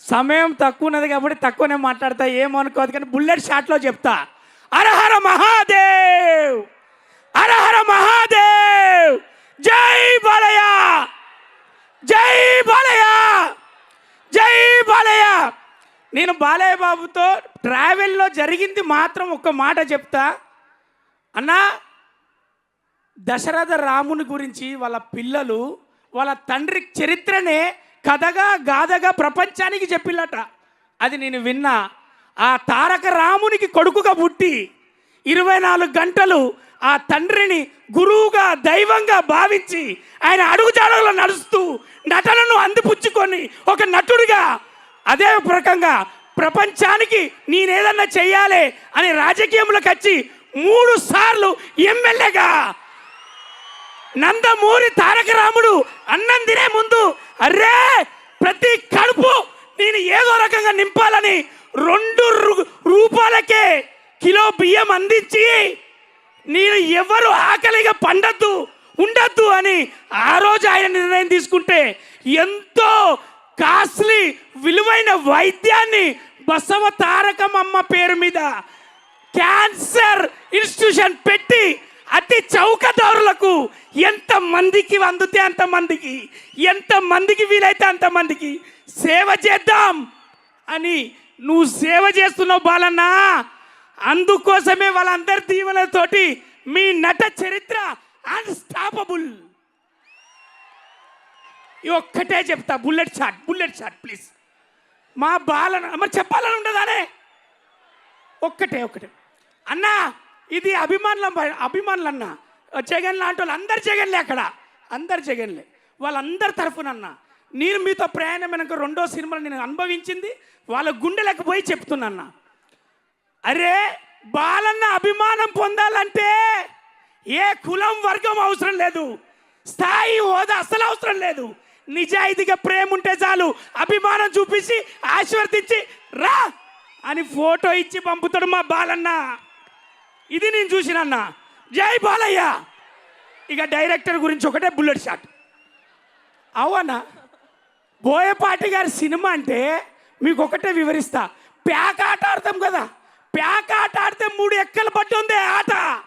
సమయం తక్కువ ఉన్నది కాబట్టి తక్కువనే మాట్లాడతా ఏమనుకోదు కానీ బుల్లెట్ షాట్లో చెప్తా. అరహర మహాదేవ్! అరహర మహాదేవ్! జై బాలయ్య! జై బాలయ్య! జై బాలయ్య! నేను బాలయ్య బాబుతో ట్రావెల్లో జరిగింది మాత్రం ఒక్క మాట చెప్తా. అన్నా దశరథ రాముని గురించి వాళ్ళ పిల్లలు వాళ్ళ తండ్రి చరిత్రనే కథగా గాథగా ప్రపంచానికి చెప్పిల్లట. అది నేను విన్నా. ఆ తారక రామునికి కొడుకుగా పుట్టి ఇరవై నాలుగు గంటలు ఆ తండ్రిని గురువుగా దైవంగా భావించి ఆయన అడుగుజాడలో నడుస్తూ నటనను అందిపుచ్చుకొని ఒక నటుడిగా అదే ప్రకంగా ప్రపంచానికి నేనేదన్నా చెయ్యాలి అని రాజకీయంలోకి వచ్చి మూడు సార్లు ఎమ్మెల్యేగా నందమూరి తారక రాముడు అన్నం తినే ముందు అర్రే ప్రతి కడుపు నేను ఏదో రకంగా నింపాలని రెండు రు- రూపాయలకే కిలో బియ్యం అందించి నేను ఎవరు ఆకలిగా పండద్దు ఉండద్దు అని ఆ రోజు ఆయన నిర్ణయం తీసుకుంటే ఎంతో కాస్ట్లీ విలువైన వైద్యాన్ని బసవ తారకమమ్మ పేరు మీద క్యాన్సర్ ఇన్స్టిట్యూషన్ పెట్టి అతి చౌకదారులకు ఎంత మందికి అందుతే అంత మందికి ఎంత మందికి వీలైతే అంత మందికి సేవ చేద్దాం అని నువ్వు సేవ చేస్తున్నావు బాలన్నా. అందుకోసమే వాళ్ళందరి దీవెనతోటి మీ నట చరిత్ర అన్స్టాపబుల్ ఈ ఒక్కటే చెప్తా bullet shot bullet shot please. మా బాలన మరి చెప్పాలని ఉండదానే? ఒక్కటే ఒక్కటే. అన్నా ఇది అభిమానుల అభిమానులు అన్న జగన్ లాంటి వాళ్ళు అందరు జగన్లే అక్కడ. అందరు జగన్లే వాళ్ళందరి తరఫున అన్న నేను మీతో ప్రయాణం వెనక రెండో సినిమాలు నేను అనుభవించింది వాళ్ళ గుండెలకు పోయి చెప్తున్నా అరే బాలన్న అభిమానం పొందాలంటే ఏ కులం వర్గం అవసరం లేదు. స్థాయి హోదా అసలు అవసరం లేదు. నిజాయితీగా ప్రేమ ఉంటే చాలు. అభిమానం చూపించి ఆశీర్వదించి రా అని ఫోటో ఇచ్చి పంపుతాడు మా బాలన్న. ఇది నేను చూసినన్న. జై బాలయ్య. ఇక డైరెక్టర్ గురించి ఒకటే బుల్లెట్ షాట్. అవునా? బోయపాటి గారి సినిమా అంటే మీకు ఒకటే వివరిస్తా. ప్యాక్ ఆట ఆడతాం కదా. ప్యాక్ ఆట ఆడితే మూడు ఎక్కలు పట్టి ఉంది ఆట.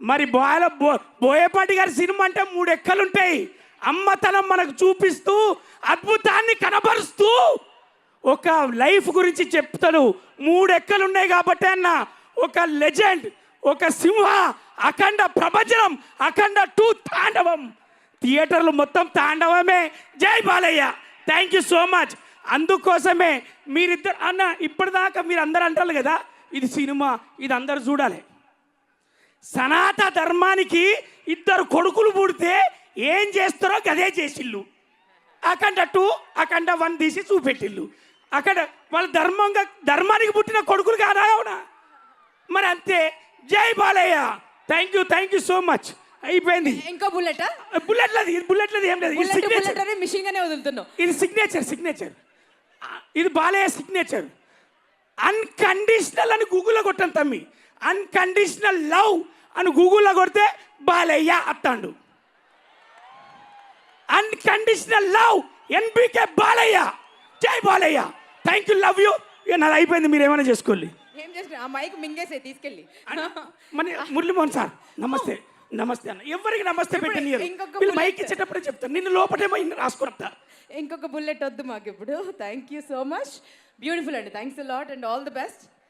మరి బోయల బో బోయపాటి గారి సినిమా అంటే మూడు ఎక్కలు ఉంటాయి అమ్మతనం మనకు చూపిస్తూ అద్భుతాన్ని కనబరుస్తూ ఒక లైఫ్ గురించి చెప్తాడు మూడు ఎక్కలు ఉన్నాయి కాబట్టి అన్న. ఒక లెజెండ్ ఒక సింహ అఖండ ప్రపంచం అఖండ టూ తాండవం. థియేటర్లు మొత్తం తాండవమే. జై Balayya. Thank you so much అందుకోసమే మీరిద్దరు అన్న ఇప్పటిదాకా మీరు అందరు అంటారు కదా ఇది సినిమా ఇది అందరు చూడాలి. సనాత ధర్మానికి ఇద్దరు కొడుకులు పుడితే ఏం చేస్తారో గదే చేసిల్లు అఖండ టూ అఖండ వన్ తీసి చూపెట్టిల్లు అక్కడ వాళ్ళ ధర్మంగా ధర్మానికి పుట్టిన కొడుకులు కాదా అవునా? మరి అంతే జై Balayya. Thank you thank you so much అయిపోయింది. ఇంకో బుల్లెట్ బుల్లెట్లది ఇది బుల్లెట్లది ఏం లేదు ఇది బుల్లెట్ సిగ్నేచర్ బుల్లెట్ మిషన్ గానే వదులుతున్నావు. ఇది సిగ్నేచర్ సిగ్నేచర్ ఇది బాలయ్య సిగ్నేచర్ అన్కండిషనల్ అని గూగుల్లో కొట్టాను తమ్మి. అన్కండిషనల్ లవ్ అని గూగుల్లో కొడితే Balayya అత్తాండు. Unconditional love NBK Balayya. జై Balayya. Thank you love you ఇక నాది అయిపోయింది మీరు ఏమైనా చేసుకోండి. ఆ మైక్ మింగేసే తీసుకెళ్ళి. మన మురళీమోహన్ సార్ నమస్తే నమస్తే అన్న. ఎవరికి నమస్తే పెట్టని ఇంకొక వీళ్ళు మైక్ bullet. ఇచ్చేటప్పుడే చెప్తాను నిన్ను లోపటేమో ఇన్ని రాసుకున్నా ఇంకొక బుల్లెట్ వద్దు మాకు ఇప్పుడు thank you so much beautiful అండి thanks lot and all the best